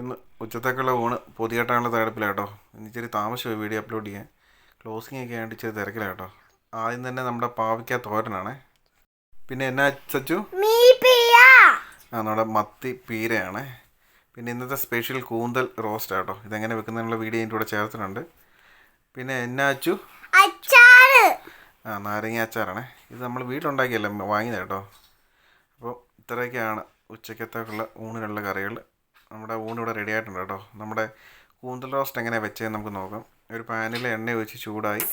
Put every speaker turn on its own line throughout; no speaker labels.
ഇന്ന് ഉച്ചത്തേക്കുള്ള ഊണ് പൊതിയാട്ടാനുള്ള തയ്യാറെടുപ്പിലാണ് കേട്ടോ ഇന്ന് ഇച്ചിരി താമസമായി വീഡിയോ അപ്ലോഡ് ചെയ്യാൻ. ക്ലോസിംഗ് ഒക്കെ ആയിട്ട് ഇച്ചിരി തിരക്കിലാട്ടോ. ആദ്യം തന്നെ നമ്മുടെ പാവയ്ക്ക തോരനാണേ. പിന്നെ എന്നാ ചച്ചു ആ നമ്മുടെ മത്തി പീരയാണ്. പിന്നെ ഇന്നത്തെ സ്പെഷ്യൽ കൂന്തൽ റോസ്റ്റ് ആട്ടോ. ഇതെങ്ങനെ വെക്കുന്നതിനുള്ള വീഡിയോ എന്റെ കൂടെ ചേർത്തിട്ടുണ്ട്. പിന്നെ എന്നാ അച്ചു? ആ നാരങ്ങ അച്ചാറാണേ. ഇത് നമ്മൾ വീട്ടിലുണ്ടാക്കിയല്ല വാങ്ങിയത് കേട്ടോ. അപ്പോൾ ഇത്രയൊക്കെയാണ് ഉച്ചക്കത്തേക്കുള്ള ഊണിനുള്ള കറികൾ. നമ്മുടെ ഊണ് ഇവിടെ റെഡി ആയിട്ടുണ്ട് കേട്ടോ. നമ്മുടെ കൂന്തൽ റോസ്റ്റ് എങ്ങനെയാണ് വെച്ചതെന്ന് നമുക്ക് നോക്കാം. ഒരു പാനിൽ എണ്ണ ഒഴിച്ച് ചൂടായി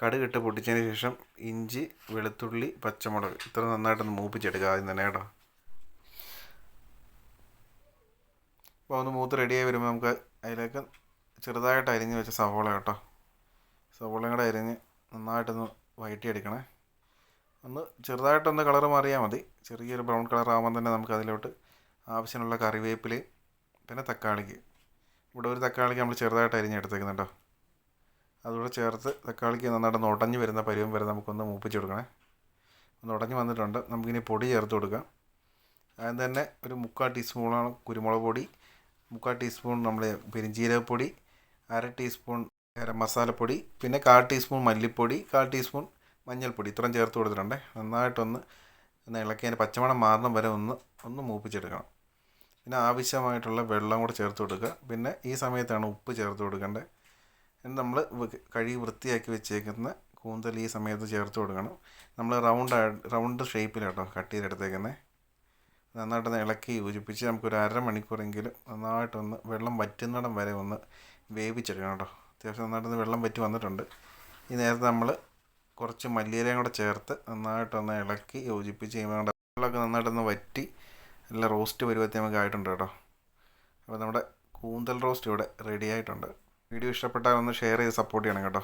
കടുക് ഇട്ട് പൊട്ടിച്ചതിന് ശേഷം ഇഞ്ചി വെളുത്തുള്ളി പച്ചമുളക്. ഇത്ര നന്നായിട്ടൊന്ന് മൂപ്പിച്ചെടുക്കുക ആദ്യം തന്നെ കേട്ടോ. അപ്പോൾ ഒന്ന് മൂത്ത് റെഡിയായി വരുമ്പോൾ നമുക്ക് അതിലേക്ക് ചെറുതായിട്ട് അരിഞ്ഞ് വെച്ച സവോള കേട്ടോ. സവോളയും കൂടെ അരിഞ്ഞ് നന്നായിട്ടൊന്ന് വഴറ്റിയെടുക്കണേ ഒന്ന് ചെറുതായിട്ടൊന്ന് കളർ മാറിയാൽ മതി. ചെറിയൊരു ബ്രൗൺ കളർ ആകുമ്പോൾ തന്നെ നമുക്ക് അതിലോട്ട് ആവശ്യമുള്ള കറിവേപ്പിലയും പിന്നെ തക്കാളിക്ക്. ഇവിടെ ഒരു തക്കാളിക്ക് നമ്മൾ ചെറുതായിട്ട് അരിഞ്ഞെടുത്തേക്കുന്നുണ്ടോ അതുകൂടെ ചേർത്ത് തക്കാളിക്ക് നന്നായിട്ട് ഉടഞ്ഞ് വരുന്ന പരുവം വരെ നമുക്കൊന്ന് മൂപ്പിച്ച് കൊടുക്കണേ. ഒന്ന് ഉടഞ്ഞ് വന്നിട്ടുണ്ട്. നമുക്കിനി പൊടി ചേർത്ത് കൊടുക്കാം. ആദ്യം തന്നെ ഒരു മുക്കാൽ ടീസ്പൂണാണ് കുരുമുളക് പൊടി മുക്കാൽ ടീസ്പൂൺ നമ്മൾ പെരിഞ്ജീരകപ്പൊടി അര ടീസ്പൂൺ ഗരം മസാലപ്പൊടി പിന്നെ കാൽ ടീസ്പൂൺ മല്ലിപ്പൊടി കാൽ ടീസ്പൂൺ മഞ്ഞൾപ്പൊടി. ഇത്രയും ചേർത്ത് കൊടുത്തിട്ടുണ്ട്. നന്നായിട്ടൊന്ന് ഒന്ന് ഇളക്കി അതിന്റെ പച്ചമണം മാറണം വരെ ഒന്ന് ഒന്ന് മൂപ്പിച്ചെടുക്കണം. പിന്നെ ആവശ്യമായിട്ടുള്ള വെള്ളം കൂടെ ചേർത്ത് കൊടുക്കുക. പിന്നെ ഈ സമയത്താണ് ഉപ്പ് ചേർത്ത് കൊടുക്കേണ്ടത് പിന്നെ നമ്മൾ കഴുകി വൃത്തിയാക്കി വെച്ചേക്കുന്ന കൂന്തൽ ഈ സമയത്ത് ചേർത്ത് കൊടുക്കണം. നമ്മൾ റൗണ്ട് റൗണ്ട് ഷേപ്പിലാട്ടോ കട്ട് ചെയ്തെടുത്തേക്കുന്നത് നന്നായിട്ടൊന്ന് ഇളക്കി യോജിപ്പിച്ച് നമുക്കൊരു അരമണിക്കൂറെങ്കിലും നന്നായിട്ടൊന്ന് വെള്ളം വറ്റുന്നിടം വരെ ഒന്ന് വേവിച്ചെടുക്കണം കേട്ടോ. അത്യാവശ്യം നന്നായിട്ടൊന്ന് വെള്ളം വറ്റി വന്നിട്ടുണ്ട്. ഈ നേരത്തെ നമ്മൾ കുറച്ച് മല്ലിയിലയും കൂടെ ചേർത്ത് നന്നായിട്ടൊന്ന് ഇളക്കി യോജിപ്പിച്ച് കഴിയുമ്പോൾ വെള്ളമൊക്കെ നന്നായിട്ടൊന്ന് വറ്റി നല്ല റോസ്റ്റ് പരുവത്തി നമുക്ക് ആയിട്ടുണ്ട് കേട്ടോ. അപ്പോൾ നമ്മുടെ കൂന്തൽ റോസ്റ്റ് ഇവിടെ റെഡി ആയിട്ടുണ്ട്. വീഡിയോ ഇഷ്ടപ്പെട്ടാൽ ഒന്ന് ഷെയർ ചെയ്ത് സപ്പോർട്ട് ചെയ്യണം കേട്ടോ.